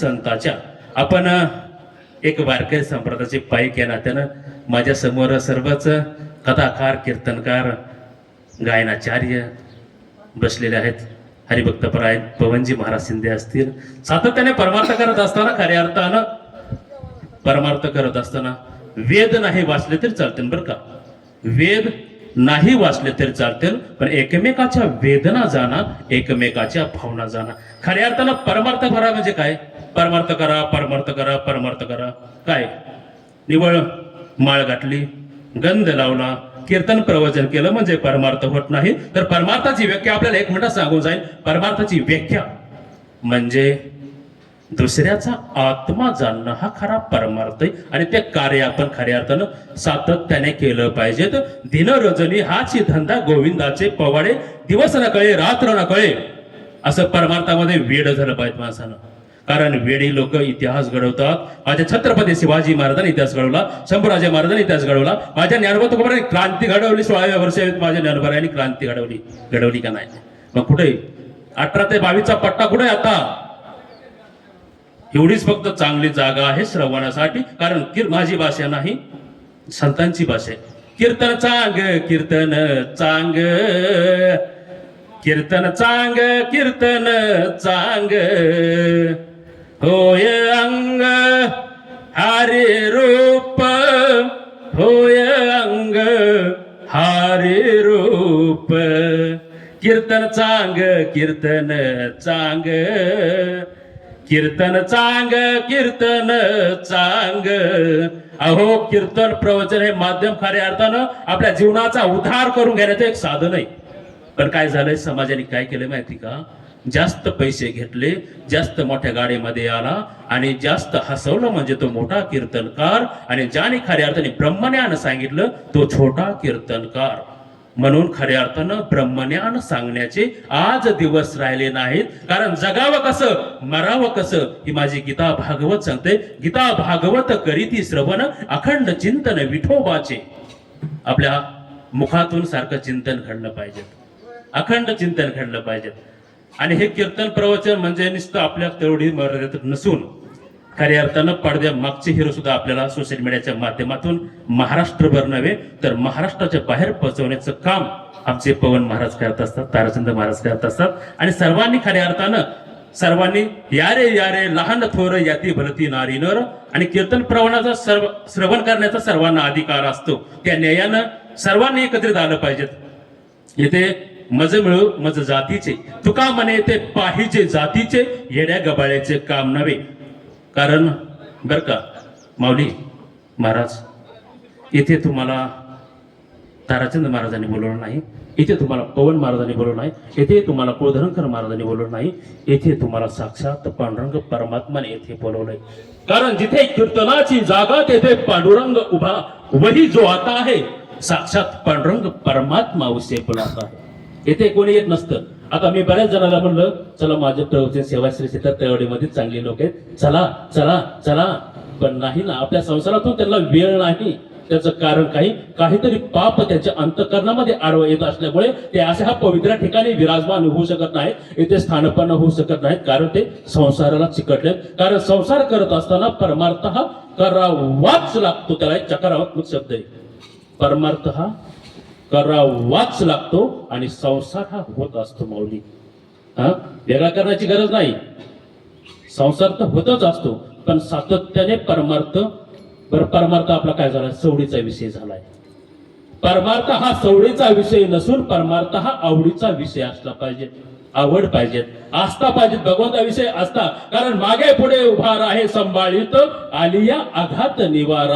संताच्या. आपण एक वारकरी संप्रदायाचे पायी या नात्यानं माझ्यासमोर सर्वच कथाकार कीर्तनकार गायनाचार्य बसलेले आहेत. हरिभक्तपराय पवनजी महाराज शिंदे असतील. सातत्याने परमार्थ करत असताना खऱ्या अर्थानं परमार्थ करत असताना वेद नाही वाचले तरी चालतील बरं का. वेद नाही वाचले तरी चालतील पण एकमेकाच्या वेदना जाणार एकमेकाच्या भावना जाणार. खऱ्या अर्थानं परमार्थ करा म्हणजे काय? परमार्थ करा परमार्थ करा परमार्थ करा. काय? निवळ माळ गाठली गंध लावला कीर्तन प्रवचन केलं म्हणजे परमार्थ होत नाही. तर परमार्थाची व्याख्या आपल्याला एक मिनिट सांगून जाईल परमार्थाची व्याख्या म्हणजे दुसऱ्याचा आत्मा जाणणं हा खरा परमार्थ आहे. आणि ते कार्य आपण खऱ्या अर्थानं सातत्याने केलं पाहिजे तर हाच रजनी धंदा गोविंदाचे पवाडे दिवस न कळे रात्र न कळे असं परमार्थामध्ये वेड झालं पाहिजे माणसानं. कारण वेडी लोक इतिहास घडवतात. माझ्या छत्रपती शिवाजी महाराजांनी इतिहास घडवला शंभूराजे महाराजांनी इतिहास घडवला. माझ्या ज्ञानोबा क्रांती घडवली सोळाव्या वर्षी माझ्या ज्ञानोबारांनी क्रांती घडवली. घडवली का नाही? मग कुठे? अठरा ते बावीसचा पट्टा कुठे आहे आता? एवढीच फक्त चांगली जागा आहे श्रवणासाठी. कारण किर माझी भाषा नाही संतांची भाषा आहे. कीर्तन चांग कीर्तन चांग. कीर्तन चांग कीर्तन चांग. होय अंग हरे रूप. होय अंग हरे रूप. कीर्तन चांग कीर्तन चांग. कीर्तन चांग कीर्तन चांग. अहो कीर्तन प्रवचन हे माध्यम खऱ्या अर्थानं आपल्या जीवनाचा उद्धार करून घेण्याचं एक साधन आहे. पण काय झालंय? समाजाने काय केलं माहिती का? जास्त पैसे घेतले जास्त मोठ्या गाडीमध्ये आला आणि जास्त हसवलं म्हणजे तो मोठा कीर्तनकार आणि ज्याने खऱ्या अर्थाने ब्रह्मज्ञान सांगितलं तो छोटा कीर्तनकार. म्हणून खऱ्या अर्थानं ब्रह्मज्ञान सांगण्याचे आज दिवस राहिले नाहीत. कारण जगावं कसं मरावं कसं ही माझी गीता भागवत सांगते. गीता भागवत करीती श्रवण अखंड चिंतन विठोबाचे. आपल्या मुखातून सारखं चिंतन घडलं पाहिजे. अखंड चिंतन घडलं पाहिजे. आणि हे कीर्तन प्रवचन म्हणजे नुसतं आपल्या तेवढी मर्यादित नसून खऱ्या अर्थानं पडद्या मागचे हिरो सुद्धा आपल्याला सोशल मीडियाच्या माध्यमातून महाराष्ट्रभर नव्हे तर महाराष्ट्राच्या बाहेर पोहोचवण्याचं काम आमचे पवन महाराज करत असतात ताराचंद महाराज करत असतात. आणि सर्वांनी खऱ्या अर्थानं सर्वांनी यारे यारे लहान थोर याती भरती नारी नर आणि कीर्तन प्रवणाचा सर्व श्रवण करण्याचा सर्वांना अधिकार असतो. त्या न्यायानं सर्वांनी एकत्रित आलं पाहिजेत. येथे मज मिळू मज जातीचे. तुका म्हणे ते पाहिजे जातीचे येड्या गबाळ्याचे काम नव्हे. कारण बरं का माऊली महाराज इथे तुम्हाला ताराचंद महाराजांनी बोलवलं नाही इथे तुम्हाला पवन महाराजांनी बोलवलं नाही येथे तुम्हाला कुळधरंकर महाराजांनी बोलवलं नाही येथे तुम्हाला साक्षात पांडुरंग परमात्माने येथे बोलवलंय. कारण जिथे कीर्तनाची जागा तेथे पांडुरंग उभा वही जो आता आहे साक्षात पांडुरंग परमात्मा उसे बोलावता आहे. येथे कोणी येत नसतं. आता मी बऱ्याच जणांना म्हणलं चला माझे प्रवचन सेवाश्री क्षेत्रात तळवडीमध्ये चांगली लोक आहेत. चला चला चला. पण नाही ना आपल्या संसारातून त्यांना वेळ नाही. त्याचं कारण काही काहीतरी पाप त्यांच्या अंतकरणामध्ये आडवं येत असल्यामुळे ते अशा हा पवित्र ठिकाणी विराजमान होऊ शकत नाहीत. येथे स्थानपन्न होऊ शकत नाहीत कारण ते संसाराला चिकटले कारण संसार करत असताना परमार्थ हा करावाच लागतो त्याला एक चकारात्मक शब्द आहे. परमार्थ हा करावाच लागतो आणि संसार हा होत असतो माऊली. हा? वेगळा करण्याची गरज नाही. संसार तर होतच असतो पण सातत्याने परमार्थ बरं परमार्थ आपला काय झाला? सवडीचा विषय झालाय. परमार्थ हा सवडीचा विषय नसून परमार्थ हा आवडीचा विषय असला पाहिजे. आवड पाहिजे असता पाहिजे भगवंता विषय असता. कारण मागे पुढे उभा आहे संभाळीत आलिया आघात निवारा.